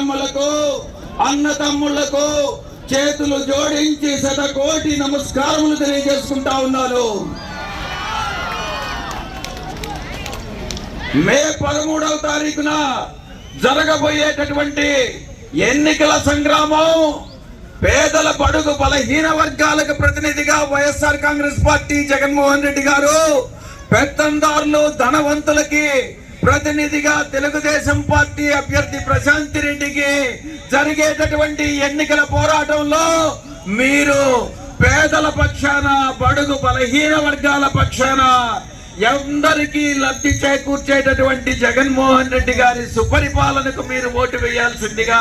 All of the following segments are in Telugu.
అన్నదమ్ములకు అన్నదమ్ములకు చేతులు జోడించి శతకోటి నమస్కారములు తెలియజేసుకుంటా ఉన్నాను. మే పదమూడవ తారీఖున జరగబోయేటటువంటి ఎన్నికల సంగ్రామం పేదల బడుగు బలహీన వర్గాలకు ప్రతినిధిగా YSR Congress party Jaganmohan Reddy గారు పెత్తందారులు ధనవంతులకి ప్రతినిధిగా తెలుగుదేశం పార్టీ అభ్యర్థి ప్రశాంతి రెడ్డికి జరిగేటటువంటి ఎన్నికల పోరాటంలో మీరు పేదల పక్షాన బడుగు బలహీన వర్గాల పక్షాన అందరికీ లబ్ధి చేకూర్చేటటువంటి జగన్మోహన్ రెడ్డి గారి సుపరిపాలనకు మీరు ఓటు వేయాల్సిందిగా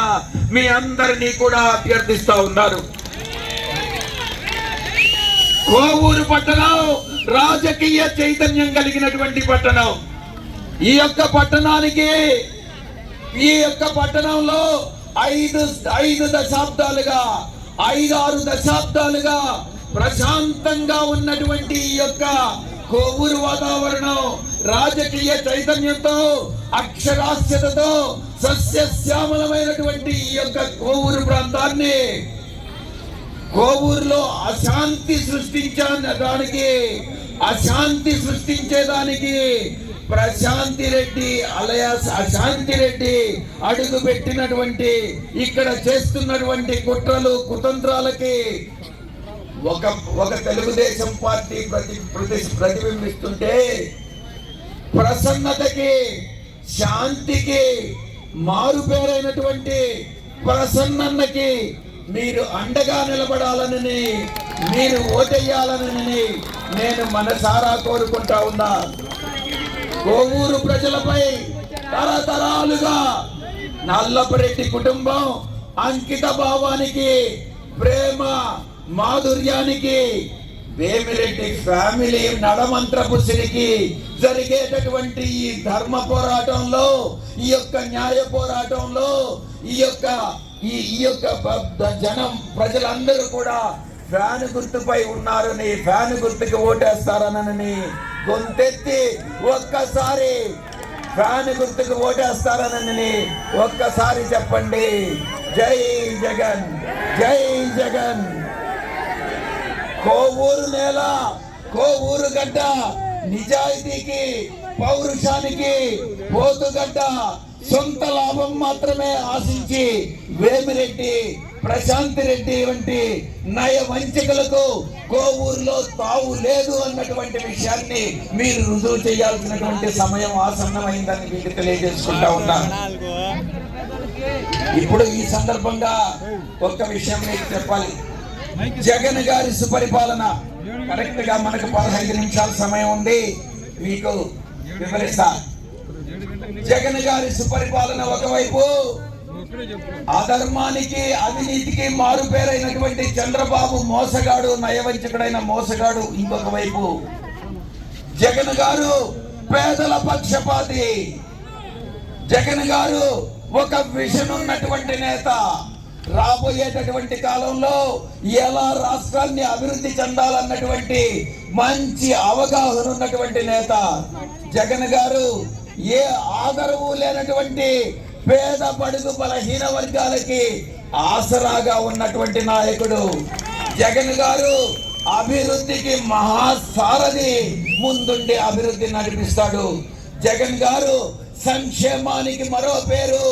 మీ అందరినీ కూడా అభ్యర్థిస్తా ఉన్నారు. కోవూరు పట్టణం రాజకీయ చైతన్యం కలిగినటువంటి పట్టణం. ఈ యొక్క పట్టణానికి ఈ యొక్క పట్టణంలో ఐదు ఐదు దశాబ్దాలుగా ఐదారు దశాబ్దాలుగా ప్రశాంతంగా ఉన్నటువంటి ఈ యొక్క కోవూరు వాతావరణం రాజకీయ చైతన్యంతో అక్షరాస్యతతో సస్యశ్యామలమైనటువంటి ఈ యొక్క కోవూరు ప్రాంతాన్ని కోవూరులో అశాంతి సృష్టించడానికి అశాంతి సృష్టించేదానికి ప్రశాంతి రెడ్డి అలయాస్ అశాంతి రెడ్డి అడుగు పెట్టినటువంటి ఇక్కడ చేస్తున్నటువంటి కుట్రలు కుతంత్రాలకి ఒక ఒక తెలుగుదేశం పార్టీ ప్రతి ప్రతి ప్రతిబింబిస్తుంటే ప్రసన్నతకి శాంతికి మారుపేరైనటువంటి ప్రసన్నన్నకి మీరు అండగా నిలబడాలని మీరు ఓటెయ్యాలని నేను మనసారా కోరుకుంటా ఉన్నా. కోవూరు ప్రజలపై తరతరాలుగా నల్లపరెడ్డి కుటుంబం అంకిత భావానికి ప్రేమ మాధుర్యానికి వేమిరెడ్డి ఫ్యామిలీ నడమంత్రపు సిరికి జరిగేటటువంటి ఈ ధర్మ పోరాటంలో ఈ యొక్క న్యాయ పోరాటంలో ఈ యొక్క ఈ ఈ యొక్క జనం ప్రజలందరూ కూడా ఫ్యాన్ గుర్తుపై ఉన్నారని ఫ్యాన్ గుర్తుకి ఓటేస్తారనని గొంతెత్తి ఒక్కసారి ఫ్యాన్ గుర్తుకు ఓటేస్తారనని ఒక్కసారి చెప్పండి. జై జగన్ జై జగన్. కోవూరు నేల కోవూరు గడ్డ నిజాయితీకి పౌరుషానికి పోతుగడ్డ. సొంత లాభం మాత్రమే ఆశించి వేమిరెడ్డి ప్రశాంతి రెడ్డి వంటి నయ వంచకులకు కోవూరులో తావు లేదు అన్నటువంటి విషయాన్ని మీరు రుజువు చేయాల్సినటువంటి సమయం ఆసన్నమైందని మీకు తెలియజేసుకుంటా ఉన్నాను ఇప్పుడు ఈ సందర్భంగా ఒక్క విషయం మీకు చెప్పాలి. జగన్ గారి సుపరిపాలన కరెక్ట్గా మనకు పదహైదు నిమిషాల సమయం ఉంది. మీకు వివరిస్తా. జగన్ గారి సుపరిపాలన ఒకవైపు అధర్మానికి అవినీతికి మారు పేరైనటువంటి చంద్రబాబు మోసగాడు నయవంచకుడైన మోసగాడు ఇంకొక వైపు. జగన్ గారు పేదల పక్షపాతి. జగన్ గారు ఒక విషన్ ఉన్నటువంటి నేత. రాబోయేటటువంటి కాలంలో ఎలా రాష్ట్రాన్ని అభివృద్ధి చెందాలన్నటువంటి మంచి అవగాహన ఉన్నటువంటి నేత. జగన్ గారు ఏ ఆదరవు లేనటువంటి పేద పడుగు బలహీన వర్గాలకి ఆసరాగా ఉన్నటువంటి నాయకుడు జగన్ గారు అభివృద్ధికి మహాసారథి ముందుండి అభివృద్ధి నడిపిస్తాడు. జగన్ గారు సంక్షేమానికి మరో పేరు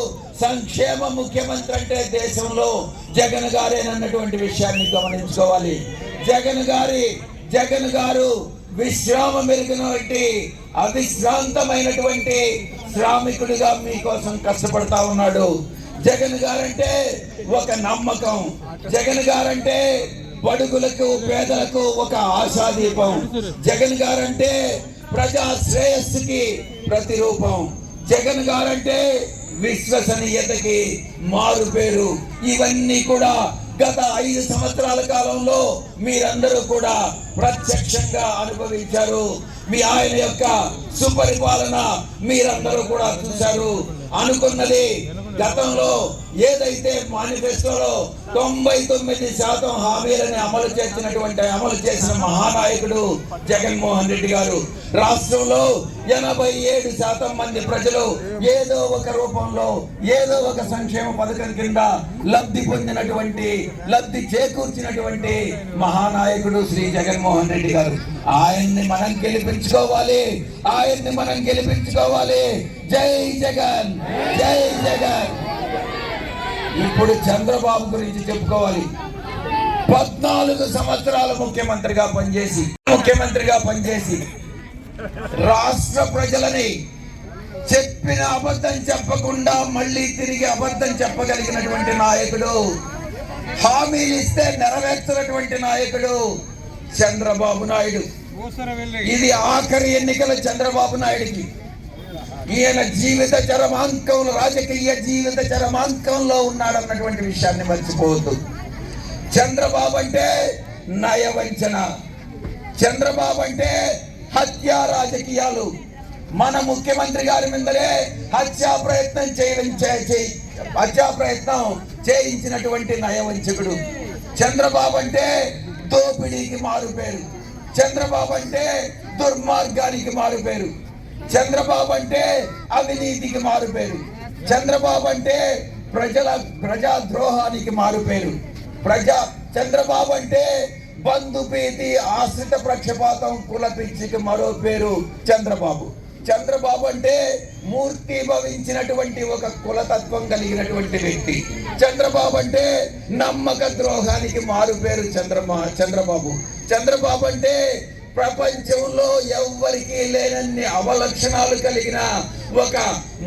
సంక్షేమ ముఖ్యమంత్రి అంటే దేశంలో జగన్ గారేనన్నటువంటి విషయాన్ని గమనించుకోవాలి. జగన్ గారి జగన్ గారు విశ్రామ మెరుగినటువంటి అవిశ్రాంతమైనటువంటి శ్రామికుడిగా మీకోసం కష్టపడతా ఉన్నాడు. జగన్ గారంటే ఒక నమ్మకం. జగన్ గారంటే బడుగులకు పేదలకు ఒక ఆశాదీపం. జగన్ గారంటే ప్రజా శ్రేయస్సుకి ప్రతిరూపం. జగన్ గారంటే విశ్వసనీయతకి మారు పేరు ఇవన్నీ కూడా గత ఐదు సంవత్సరాల కాలంలో మీరందరూ కూడా ప్రత్యక్షంగా అనుభవించారు. మీ ఆయన యొక్క సుపరిపాలన మీరందరూ కూడా చూశారు. అనుకున్నది గతంలో ఏదైతే మేనిఫెస్టోలో తొంభై తొమ్మిది శాతం హామీలని అమలు చేసినటువంటి అమలు చేసిన మహానాయకుడు జగన్మోహన్ రెడ్డి గారు రాష్ట్రంలో ఎనభై ఏడు శాతం మంది ప్రజలు ఏదో ఒక రూపంలో ఏదో ఒక సంక్షేమ పథకం కింద లబ్ధి పొందినటువంటి లబ్ధి చేకూర్చినటువంటి మహానాయకుడు శ్రీ జగన్మోహన్ రెడ్డి గారు. ఆయన్ని మనం గెలిపించుకోవాలి ఆయన్ని మనం గెలిపించుకోవాలి. జై జగన్ జై జగన్. ఇప్పుడు చంద్రబాబు గురించి చెప్పుకోవాలి. పద్నాలుగు సంవత్సరాలు ముఖ్యమంత్రిగా పనిచేసి ముఖ్యమంత్రిగా పనిచేసి రాష్ట్ర ప్రజలని చెప్పిన అబద్ధం చెప్పకుండా మళ్ళీ తిరిగి అబద్ధం చెప్పగలిగినటువంటి నాయకుడు హామీలు ఇస్తే నెరవేర్చినటువంటి నాయకుడు చంద్రబాబు నాయుడు. ఇది ఆఖరి ఎన్నికల చంద్రబాబు నాయుడికి. ఈయన జీవిత చరమాంకంలో రాజకీయ జీవిత చరమాంకంలో ఉన్నాడన్నటువంటి విషయాన్ని మర్చిపోవద్దు. చంద్రబాబు అంటే నయవంచన. చంద్రబాబు అంటే హత్యా రాజకీయాలు. మన ముఖ్యమంత్రి గారి మీదనే హత్యా ప్రయత్నం చేయించే చేయి- హత్యా ప్రయత్నం చేయించినటువంటి నయవంచకుడు. చంద్రబాబు అంటే దోపిడీకి మారు పేరు. చంద్రబాబు అంటే దుర్మార్గానికి మారు పేరు. చంద్రబాబు అంటే అవినీతికి మారుపేరు. చంద్రబాబు అంటే ప్రజల ప్రజా ద్రోహానికి మారుపేరు. ప్రజా చంద్రబాబు అంటే బంధుప్రీతి ఆశ్రిత ప్రక్షపాతం కులపిచ్చికి మరో పేరు చంద్రబాబు. చంద్రబాబు అంటే మూర్తి భవించినటువంటి ఒక కులతత్వం కలిగినటువంటి వ్యక్తి. చంద్రబాబు అంటే నమ్మక ద్రోహానికి మారు పేరు చంద్రమా చంద్రబాబు. చంద్రబాబు అంటే ప్రపంచంలో ఎవ్వరికీ లేనన్ని అవలక్షణాలు కలిగిన ఒక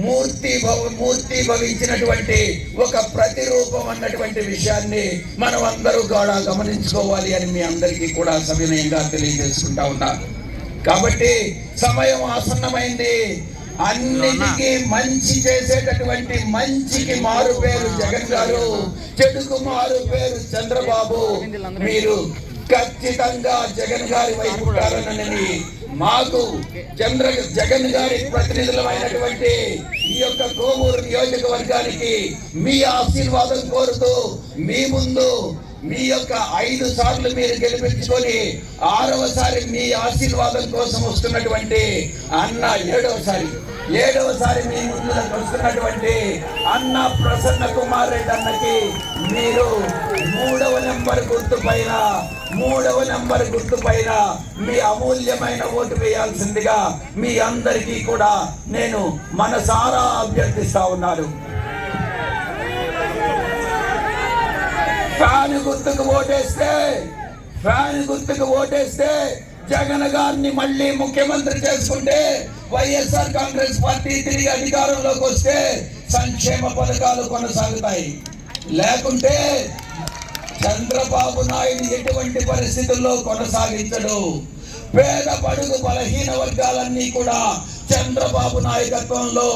మూర్తి భవ మూర్తి భవించినటువంటి ఒక ప్రతిరూపం అన్నటువంటి విషయాన్ని మనం అందరూ కూడా గమనించుకోవాలి అని మీ అందరికీ కూడా సవినయంగా తెలియజేసుకుంటా ఉన్నాను కాబట్టి సమయం ఆసన్నమైంది. అన్నిటికీ మంచి చేసేటటువంటి మంచికి మారు పేరు జగన్ గారు చెడుకు మారు పేరు చంద్రబాబు. మీరు ఖచ్చితంగా జగన్ గారి వైపు ఉంటారనని మాకు చంద్ర జగన్ గారి ప్రతినిధులమైనటువంటి ఈ యొక్క కోవూరు నియోజకవర్గానికి మీ ఆశీర్వాదం కోరుతూ మీ ముందు మీ యొక్క ఐదు సార్లు మీరు గెలిపించుకొని ఆరవసారి మీ ఆశీర్వాదం కోసం వస్తున్నటువంటి అన్న ఏడవసారి ఏడవసారి మీ ముందుకు వస్తున్నటువంటి అన్న ప్రసన్న కుమార్ రెడ్డి అన్నకి మీరు మూడవ నెంబర్ గుర్తు పైన మూడవ నెంబర్ గుర్తు పైన మీ అమూల్యమైన ఓటు వేయాల్సిందిగా మీ అందరికీ కూడా నేను మనసారా అభ్యర్థిస్తా ఉన్నాను. ఫ్యాన్ గుర్తుకు ఓటేస్తే ఫ్యాన్ గుర్తుకు ఓటేస్తే జగన్ గారిని మళ్ళీ ముఖ్యమంత్రి చేసుకుంటే వైఎస్ఆర్ కాంగ్రెస్ పార్టీ తిరిగి అధికారంలోకి వస్తే సంక్షేమ పథకాలు కొనసాగుతాయి. లేకుంటే చంద్రబాబు నాయుడు ఎటువంటి పరిస్థితుల్లో కొనసాగించడు? పేద బడుగు బలహీన వర్గాలన్నీ కూడా చంద్రబాబు నాయకత్వంలో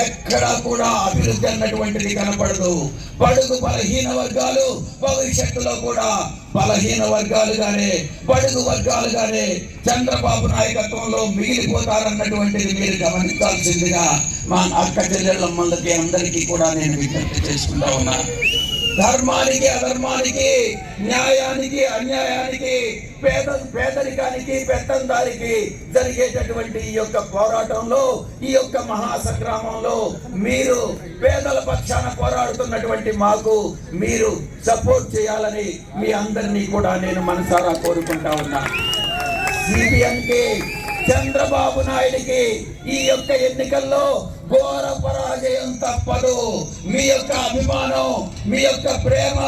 ఎక్కడా కూడా అభివృద్ధి అన్నటువంటిది కనపడదు. బడుగు బలహీన వర్గాలు భవిష్యత్తులో కూడా బలహీన వర్గాలుగానే బడుగు వర్గాలుగానే చంద్రబాబు నాయకత్వంలో మిగిలిపోతారన్నటువంటిది మీరు గమనించాల్సిందిగా మా అక్క చెల్లెళ్ళమ్మలకి అందరికీ కూడా నేను విజ్ఞప్తి చేసుకుంటా ఉన్నాను ధర్మానికి అధర్మానికి న్యాయానికి అన్యాయానికి పేద పేదరికానికి పెత్తందారికి జరిగేటటువంటి ఈ యొక్క పోరాటంలో ఈ యొక్క మహాసంగ్రామంలో మీరు పేదల పక్షాన పోరాడుతున్నటువంటి మాకు మీరు సపోర్ట్ చేయాలని మీ అందరినీ కూడా నేను మనసారా కోరుకుంటా ఉన్నా. సిపిఎంకి చంద్రబాబు నాయుడికి ఈ యొక్క ఎన్నికల్లో ఘోర పరాజయం తప్పదు. మీ యొక్క అభిమానం మీ యొక్క ప్రేమ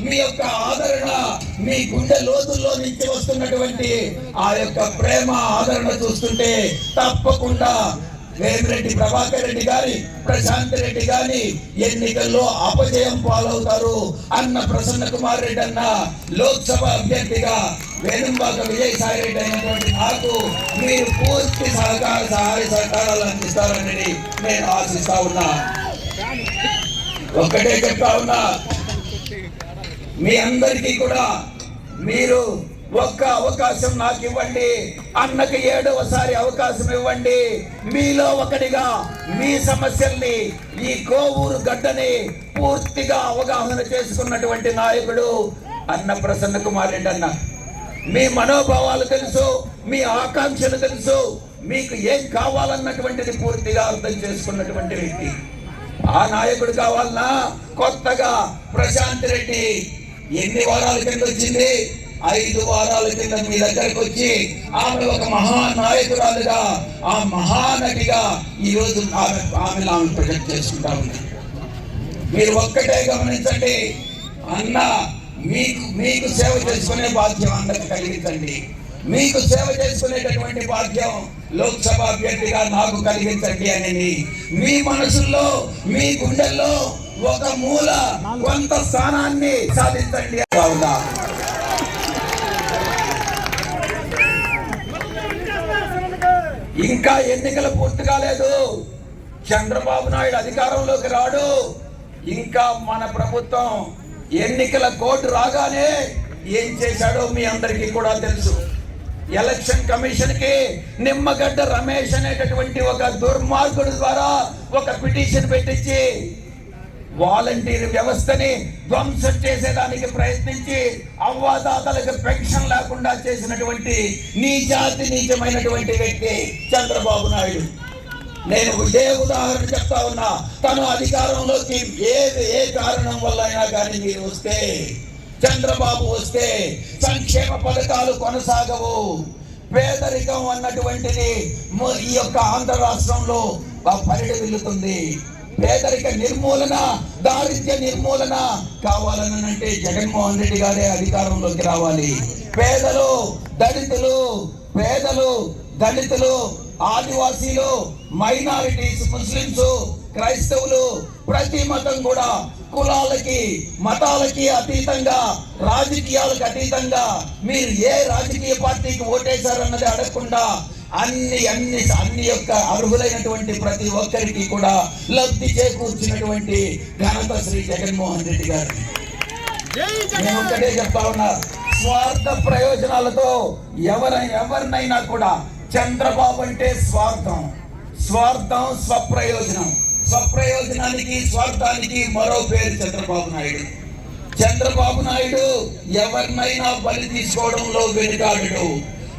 మీ యొక్క ఆదరణ మీ గుండె లోతుల్లో నుంచి వస్తున్నటువంటి ఆ యొక్క ప్రేమ ఆదరణ చూస్తుంటే తప్పకుండా వేమిరెడ్డి ప్రభాకర్ రెడ్డి గారి ప్రశాంత్ రెడ్డి గారి ఎన్నికల్లో అపజయం పాలవుతారు. అన్న ప్రసన్న కుమార్ రెడ్డి అన్న లోక్సభ అభ్యర్థిగా వేణుంబాక విజయసాయి రెడ్డి అయినటువంటి నాకు మీరు పూర్తి సహకార సహాయ సహకారాలు అందిస్తారని నేను ఆశిస్తా ఉన్నా. ఒక్కటే చెప్తా ఉన్నా. మీ అందరికీ కూడా మీరు ఒక్క అవకాశం నాకు ఇవ్వండి అన్నకు ఏడవసారి అవకాశం ఇవ్వండి. మీలో ఒకటిగా మీ సమస్యల్ని ఈ కోవూరు గడ్డని పూర్తిగా అవగాహన చేసుకున్నటువంటి నాయకుడు అన్న ప్రసన్న కుమార్ రెడ్డి అన్న. మీ మనోభావాలు తెలుసు మీ ఆకాంక్షలు తెలుసు మీకు ఏం కావాలన్నటువంటిది పూర్తిగా అర్థం చేసుకున్నటువంటి వ్యక్తి. ఆ నాయకుడు కావాలన్నా కొత్తగా ప్రశాంత్ రెడ్డి ఎన్ని వారాల కింద వచ్చింది? ఐదు వారాల కింద మీ దగ్గరకు వచ్చి ఆమె ఒక మహానాయకురాలుగా ఆ మహానటిగా ఈ రోజు ఆమె ఆమెను ఆమె ప్రొజెక్ట్ చేసుకుంటా ఉంది. మీరు ఒక్కటే గమనించండి అన్న మీకు మీకు సేవ చేసుకునే బాధ్యం అందరికి కలిగించండి. మీకు సేవ చేసుకునేటటువంటి భాగ్యం లోక్సభ అభ్యర్థిగా నాకు కలిగించండి అని మీ మనసుల్లో మీ గుండెల్లో ఒక మూల కొంత స్థానాన్ని సాధించండి. కావునా ఇంకా ఎన్నికలు పూర్తి కాలేదు. చంద్రబాబు నాయుడు అధికారంలోకి రాడు. ఇంకా మన ప్రభుత్వం ఎన్నికల కోర్టు రాగానే ఏం చేశాడో మీ అందరికీ కూడా తెలుసు. ఎలక్షన్ కమిషన్కి నిమ్మగడ్డ రమేష్ అనేటటువంటి ఒక దుర్మార్గుడు ద్వారా ఒక పిటిషన్ పెట్టించి వాలంటీర్ వ్యవస్థని ధ్వంసం చేసేదానికి ప్రయత్నించి అవ్వాదాతలకు పెన్షన్ లేకుండా చేసినటువంటి నీచాతి నీచమైనటువంటి వ్యక్తి చంద్రబాబు నాయుడు. నేను ఇదే ఉదాహరణ చెప్తా ఉన్నా. తను అధికారంలోకి ఏ ఏ కారణం వల్ల అయినా కానీ మీరు వస్తే చంద్రబాబు వస్తే సంక్షేమ పథకాలు కొనసాగవు. పేదరికం అన్నటువంటిది ఈ యొక్క ఆంధ్ర రాష్ట్రంలో పరిడి పేదరిక నిర్మూలన దారిద్ర్య నిర్మూలన కావాలని అంటే జగన్మోహన్ రెడ్డి గారే అధికారంలోకి రావాలి. పేదలు దళితులు పేదలు దళితులు ఆదివాసీలు మైనారిటీస్ ముస్లింస్ క్రైస్తవులు ప్రతి మతం కూడా కులాలకి మతాలకి అతీతంగా రాజకీయాలకు అతీతంగా మీరు ఏ రాజకీయ పార్టీకి ఓటేశారన్నది అడగకుండా అన్ని అన్ని అన్ని యొక్క అర్హులైనటువంటి ప్రతి ఒక్కరికి కూడా లబ్ధి చేకూర్చినటువంటి ఘనత శ్రీ జగన్మోహన్ రెడ్డి గారు. నేను ఒక్కటే చెప్తా ఉన్నా స్వార్థ ప్రయోజనాలతో ఎవరైనా ఎవరినైనా కూడా చంద్రబాబు అంటే స్వార్థం. స్వార్థం స్వప్రయోజనం. స్వప్రయోజనానికి స్వార్థానికి మరో పేరు చంద్రబాబు నాయుడు. చంద్రబాబు నాయుడు ఎవరినైనా బలి తీసుకోవడంలో వెనుకాడడు.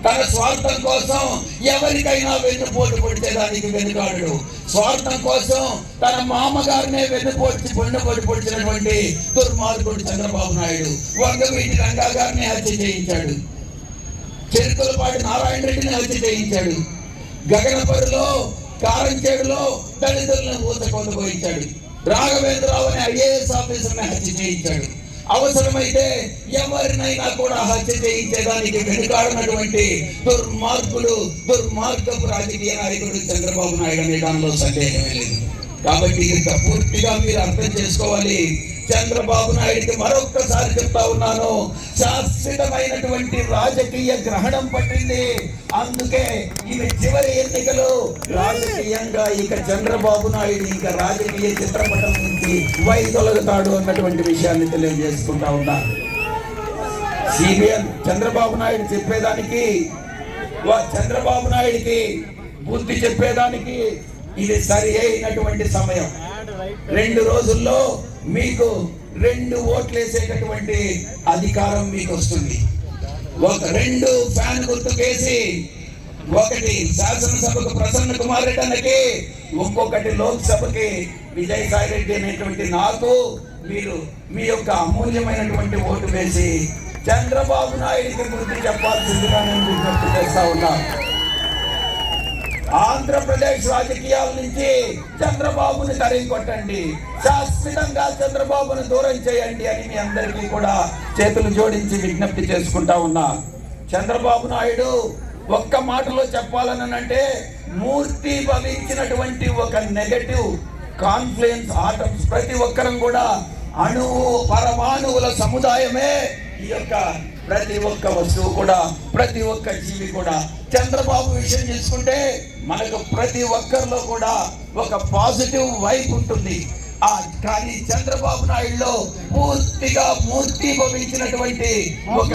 తన స్వార్థం కోసం ఎవరికైనా వెన్నుపోటు పొడిచేదానికి వెనుకాడడు. స్వార్థం కోసం తన మామగారినే వెన్నుపోటు వెన్నుపోటు పొడిచినటువంటి దుర్మార్గుడు చంద్రబాబు నాయుడు వంగవీటి రంగా గారిని హత్య చేయించాడు. చెరుకులపాటి నారాయణ రెడ్డిని హత్య చేయించాడు. గగనపరిలో కారంచేడులో దళితులను ఊత పోయించాడు రాఘవేంద్రరావు అనే ఐఏఎస్ ఆఫీసర్ని హత్య చేయించాడు. అవసరమైతే ఎవరినైనా కూడా హత్య చేయించేదానికి వెనుకాడినటువంటి దుర్మార్గులు దుర్మార్గపు రాజకీయ నాయకుడు చంద్రబాబు నాయుడు అనే దానిలో సందేహమే లేదు. కాబట్టి ఇంత పూర్తిగా మీరు అర్థం చేసుకోవాలి. చంద్రబాబు నాయుడికి మరొక్కసారి చెప్తా ఉన్నాను. శాశ్వతమైనటువంటి రాజకీయ గ్రహణం పట్టింది. అందుకే ఈమె చివరి ఎన్నికలు. రాజకీయంగా ఇక చంద్రబాబు నాయుడు ఇక రాజకీయ చిత్రపటం నుంచి వైదొలగుతాడు అన్నటువంటి విషయాన్ని తెలియజేసుకుంటా ఉన్నా. సిబిఎన్ చంద్రబాబు నాయుడు చెప్పేదానికి వా చంద్రబాబు నాయుడికి బుద్ధి చెప్పేదానికి ఇది సరి అయినటువంటి సమయం. రెండు రోజుల్లో మీకు రెండు ఓట్లు వేసేటటువంటి అధికారం మీకు వస్తుంది ఒక రెండు ఫ్యాన్ గుర్తుకేసి ఒకటి శాసనసభకు ప్రసన్న కుమార్ రెడ్డి అన్నకి ఇంకొకటి లోక్సభకి విజయసాయి రెడ్డి అనేటువంటి నాకు మీరు మీ యొక్క అమూల్యమైనటువంటి ఓటు వేసి చంద్రబాబు నాయుడికి గుర్తు చెప్పాల్సిందిగా నేను విజ్ఞప్తి చేస్తా ఉన్నాను ఆంధ్రప్రదేశ్ రాజకీయాల నుంచి చంద్రబాబుని తరిగి కొట్టండి శాశ్వతంగా చంద్రబాబును దూరం చేయండి అని మీ అందరికీ కూడా చేతులు జోడించి విజ్ఞప్తి చేసుకుంటా ఉన్నా. చంద్రబాబు నాయుడు ఒక్క మాటలో చెప్పాలనంటే మూర్తి భవించినటువంటి ఒక నెగటివ్ కాన్ఫ్లుయెన్స్ ఆటమ్స్ ప్రతి ఒక్కరం కూడా అణువు పరమాణువుల సముదాయమే ఈ యొక్క ప్రతి ఒక్క వస్తువు కూడా ప్రతి ఒక్క జీవి కూడా. చంద్రబాబు విషయం చూసుకుంటే మనకు ప్రతి ఒక్కరిలో కూడా ఒక పాజిటివ్ వైపు ఉంటుంది. ఆ కానీ చంద్రబాబు నాయుడులో పూర్తిగా మూర్తి భవించినటువంటి ఒక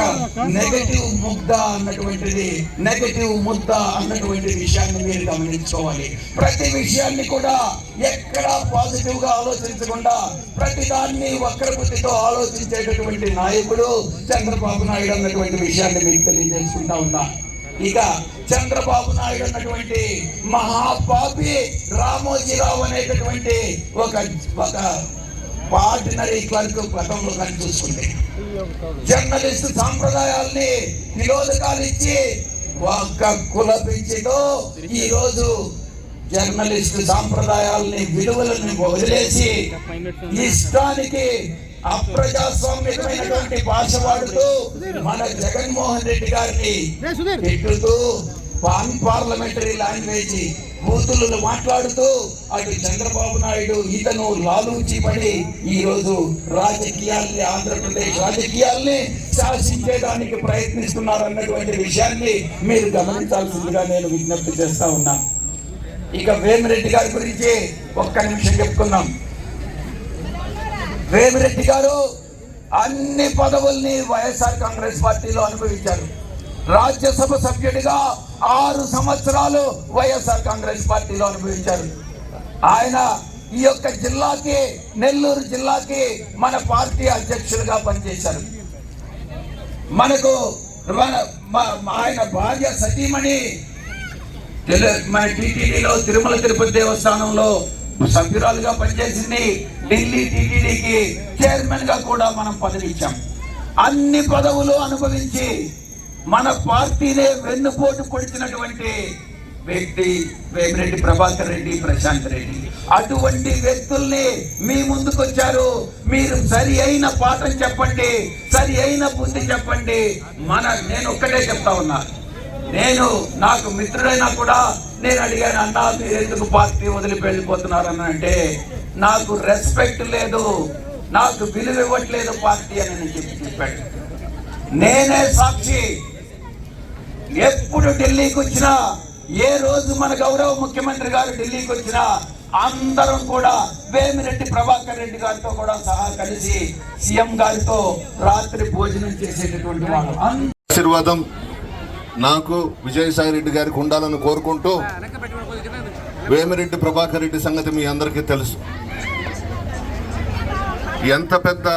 నెగటివ్ ముద్ద అన్నటువంటిది నెగటివ్ ముద్ద అన్నటువంటి విషయాన్ని మీరు గమనించుకోవాలి. ప్రతి విషయాన్ని కూడా ఎక్కడా పాజిటివ్గా ఆలోచించకుండా ప్రతి దాన్ని వక్రబుద్ధితో ఆలోచించేటటువంటి నాయకుడు చంద్రబాబు నాయుడు అన్నటువంటి విషయాన్ని మీకు తెలియజేసుకుంటా ఉన్నా. ఇక చంద్రబాబు నాయుడు అన్నటువంటి మహాపాపి రామోజీరావు అనేటటువంటి ఒక ఒక ఆర్డినరీ క్లర్క్ గతంలో కానీ చూసుకుంటే. జర్నలిస్ట్ సాంప్రదాయాల్ని నిరోధకాలు ఇచ్చి ఒక్క కుల పెంచితో ఈరోజు జర్నలిస్ట్ సాంప్రదాయాల్ని విలువలను వదిలేసి ఇష్టానికి అప్రజాస్వామ్యమైనటువంటి భాష వాడుతూ మన జగన్మోహన్ రెడ్డి గారిని తిట్టుతూ అన్ పార్లమెంటరీ లాంగ్వేజ్ బూతులు మాట్లాడుతూ అటు చంద్రబాబు నాయుడు ఇతను లాలూచి పడి ఈ రోజు రాజకీయాల్ని ఆంధ్రప్రదేశ్ రాజకీయాల్ని శాసించేదానికి ప్రయత్నిస్తున్నారు అన్నటువంటి విషయాన్ని మీరు గమనించాల్సిందిగా నేను విజ్ఞప్తి చేస్తా ఉన్నాను ఇక వేమిరెడ్డి గారి గురించి ఒక్క నిమిషం చెప్పుకుందాం. వేమిరెడ్డి గారు అన్ని పదవుల్ని వైఎస్ఆర్ కాంగ్రెస్ పార్టీలో అనుభవించారు. రాజ్యసభ సభ్యుడిగా ఆరు సంవత్సరాలు వైఎస్ఆర్ కాంగ్రెస్ పార్టీలో అనుభవించారు. ఆయన ఈ యొక్క జిల్లాకి నెల్లూరు జిల్లాకి మన పార్టీ అధ్యక్షులుగా పనిచేశారు. మనకు మన- ఆయన భార్య సతీమణి మన టీటీడీలో తిరుమల తిరుపతి దేవస్థానంలో సభ్యురాలుగా పనిచేసింది ఢిల్లీ టీటీడీకి చైర్మన్గా కూడా మనం పదవిచ్చాం అన్ని పదవులు అనుభవించి మన పార్టీనే వెన్నుపోటు పొడిచినటువంటి వ్యక్తి వేమిరెడ్డి ప్రభాకర్ రెడ్డి ప్రశాంత్ రెడ్డి. అటువంటి వ్యక్తుల్ని మీ ముందుకొచ్చారు. మీరు సరి అయిన పాఠం చెప్పండి సరి అయిన బుద్ధి చెప్పండి. మన నేను ఒక్కటే చెప్తా ఉన్నా. నేను నాకు మిత్రుడైనా కూడా నేను అడిగాను అన్న మీరు ఎందుకు పార్టీ వదిలి వెళ్ళిపోతున్నారని అంటే నాకు రెస్పెక్ట్ లేదు నాకు విలువ ఇవ్వట్లేదు పార్టీ అని నేను చెప్పి చెప్పాడు. నేనే సాక్షి. ఎప్పుడు ఢిల్లీకి వచ్చినా ఏ రోజు మన గౌరవ ముఖ్యమంత్రి గారు ఢిల్లీకి వచ్చినా అందరం కూడా వేమిరెడ్డి ప్రభాకర్ రెడ్డి గారితో కూడా సహా కలిసి సీఎం గారితో రాత్రి భోజనం చేసేటటువంటి వాళ్ళు. ఆశీర్వాదం నాకు విజయసాయి రెడ్డి గారికి ఉండాలని కోరుకుంటూ వేమిరెడ్డి ప్రభాకర్ రెడ్డి సంగతి మీ అందరికీ తెలుసు. ఎంత పెద్ద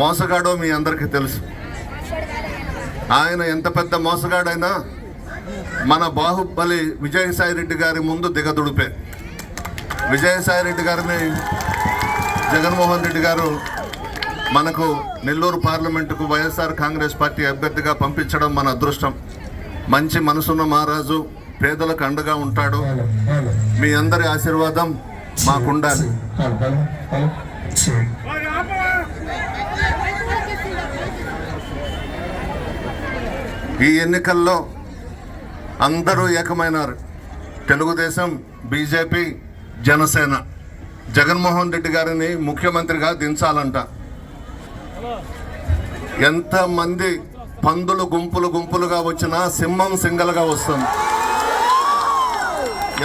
మోసగాడో మీ అందరికీ తెలుసు. ఆయన ఎంత పెద్ద మోసగాడైనా మన బాహుబలి విజయసాయి రెడ్డి గారి ముందు దిగదుడిపే. విజయసాయి రెడ్డి గారిని జగన్మోహన్ రెడ్డి గారు మనకు నెల్లూరు పార్లమెంటుకు వైఎస్ఆర్ కాంగ్రెస్ పార్టీ అభ్యర్థిగా పంపించడం మన అదృష్టం. మంచి మనసున్న మహారాజు పేదలకు అండగా ఉంటాడు. మీ అందరి ఆశీర్వాదం మాకుండాలి. ఈ ఎన్నికల్లో అందరూ ఏకమైనారు. తెలుగుదేశం బీజేపీ జనసేన. జగన్మోహన్ రెడ్డి గారిని ముఖ్యమంత్రిగా దించాలంట. ఎంతమంది పందులు గుంపులు గుంపులుగా వచ్చినా సింహం సింగల్గా వస్తుంది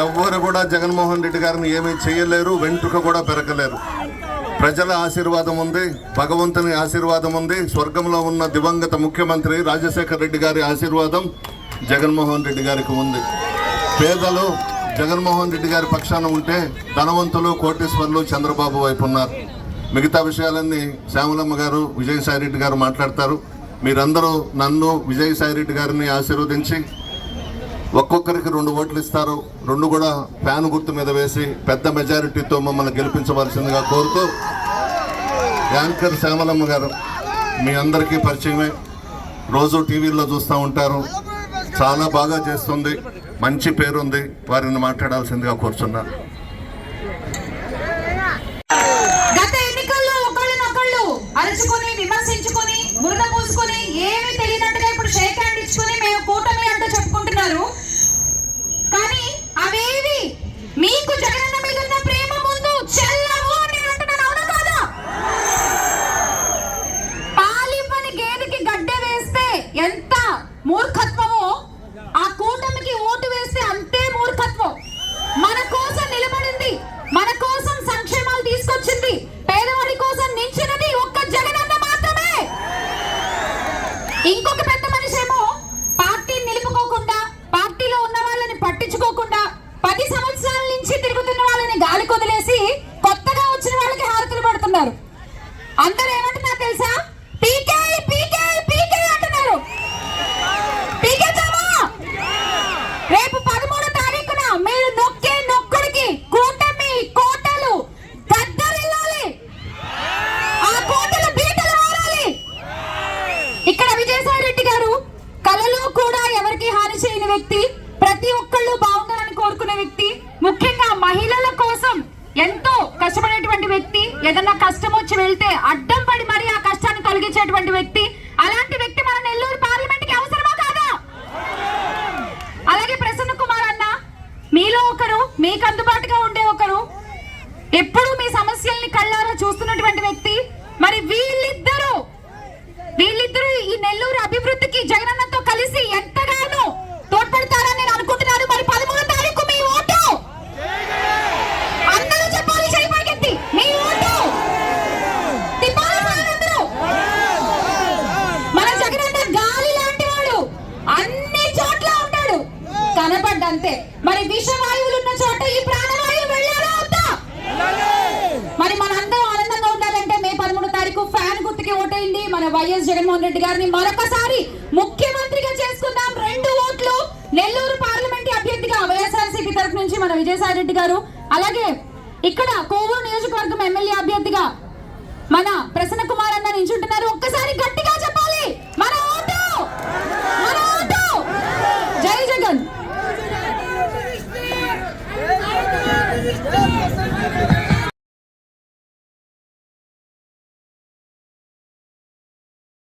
ఎవ్వరు కూడా జగన్మోహన్ రెడ్డి గారిని ఏమీ చేయలేరు వెంట్రుక కూడా పెరగలేరు. ప్రజల ఆశీర్వాదం ఉంది భగవంతుని ఆశీర్వాదం ఉంది. స్వర్గంలో ఉన్న దివంగత ముఖ్యమంత్రి రాజశేఖర్ రెడ్డి గారి ఆశీర్వాదం జగన్మోహన్ రెడ్డి గారికి ఉంది. పేదలు జగన్మోహన్ రెడ్డి గారి పక్షాన ఉంటే ధనవంతులు కోటేశ్వర్లు చంద్రబాబు వైపు ఉన్నారు. మిగతా విషయాలన్నీ శ్యామలమ్మ గారు విజయసాయి రెడ్డి గారు మాట్లాడతారు. మీరందరూ నన్ను విజయసాయి రెడ్డి గారిని ఆశీర్వదించి ఒక్కొక్కరికి రెండు ఓట్లు ఇస్తారు. రెండు కూడా ఫ్యాన్ గుర్తు మీద వేసి పెద్ద మెజారిటీతో మమ్మల్ని గెలిపించవలసిందిగా కోరుతూ యాంకర్ శ్యామలమ్మ గారు మీ అందరికీ పరిచయమే. రోజు టీవీల్లో చూస్తూ ఉంటారు. చాలా బాగా చేస్తుంది. మంచి పేరుంది. వారిని మాట్లాడాల్సిందిగా కోరుచున్నాను. కనపడ్డంతే మరి విషవాయువులు ఉన్న చోట ఈ ప్రాణవాయువు వెళ్ళాలా వద్దా? మరి మనందరం ఆనందంగా ఉండాలంటే మే పదమూడు తారీఖు ఫ్యాన్ గుర్తుకి ఓటైంది మన వైఎస్ జగన్మోహన్ రెడ్డి గారిని మరొకసారి ముఖ్యమంత్రిగా చేసుకుందాం. రెండు ఓట్లు నెల్లూరు పార్లమెంట్ అభ్యర్థిగా వైఎస్ఆర్సీపీ తరఫు నుంచి మన విజయసాయి రెడ్డి గారు. అలాగే ఇక్కడ కోవూరు నియోజకవర్గం ఎమ్మెల్యే అభ్యర్థిగా మన ప్రసన్న కుమార్ అన్న నించుంటున్నారు. ఒక్కసారి గట్టి